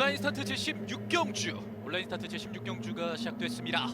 온라인 스타트 제16경주 온라인 스타트 제16경주가 시작됐습니다.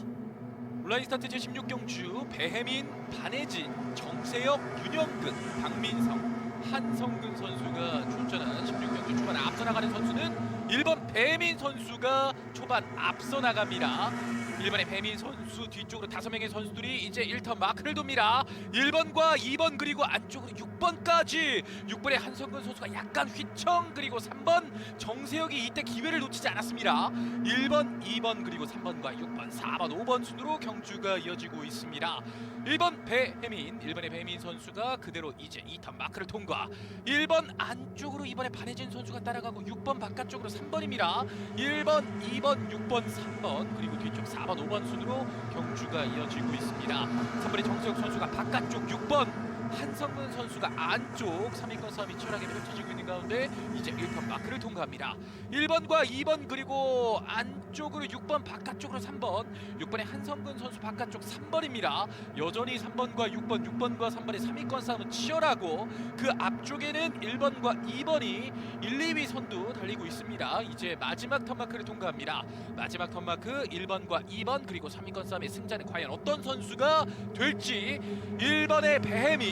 온라인 스타트 제16경주 배혜민, 반혜진, 정세혁, 윤영근, 박민성, 한성근 선수가 출전한 16경주 초반 앞서 나가는 선수는 1번 배혜민 선수가 초반 앞서 나갑니다. 1번의 배민 선수 뒤쪽으로 다섯 명의 선수들이 이제 1턴 마크를 돕니다. 1번과 2번 그리고 안쪽으로 6번까지 6번의 한성근 선수가 약간 휘청 그리고 3번 정세혁이 이때 기회를 놓치지 않았습니다. 1번, 2번 그리고 3번과 6번, 4번, 5번 순으로 경주가 이어지고 있습니다. 1번 배혜민, 1번의 배민 선수가 그대로 이제 2턴 마크를 통과. 1번 안쪽으로 이번에 반혜진 선수가 따라가고 6번 바깥쪽으로 3번입니다. 1번, 2번, 6번, 3번 그리고 뒤쪽 4번, 5번 순으로 경주가 이어지고 있습니다. 3번의 정세혁 선수가 바깥쪽 6번 한성근 선수가 안쪽 3위권 싸움이 치열하게 펼쳐지고 있는 가운데 이제 1턴 마크를 통과합니다. 1번과 2번 그리고 안쪽으로 6번 바깥쪽으로 3번 6번의 한성근 선수 바깥쪽 3번입니다. 여전히 3번과 6번 6번과 3번의 3위권 싸움은 치열하고 그 앞쪽에는 1번과 2번이 1, 2위 선두 달리고 있습니다. 이제 마지막 턴마크를 통과합니다. 마지막 턴마크 1번과 2번 그리고 3위권 싸움의 승자는 과연 어떤 선수가 될지 1번의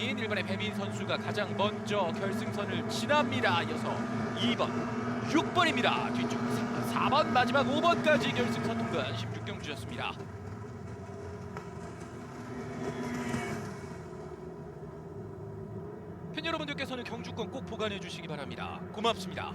배혜민 1번의 배민 선수가 가장 먼저 결승선을 지납니다. 이어서 2번 6번입니다. 뒤쪽 3번 4번 마지막 5번까지 결승선 통과한 16경주였습니다. 팬 여러분들께서는 경주권 꼭 보관해 주시기 바랍니다. 고맙습니다.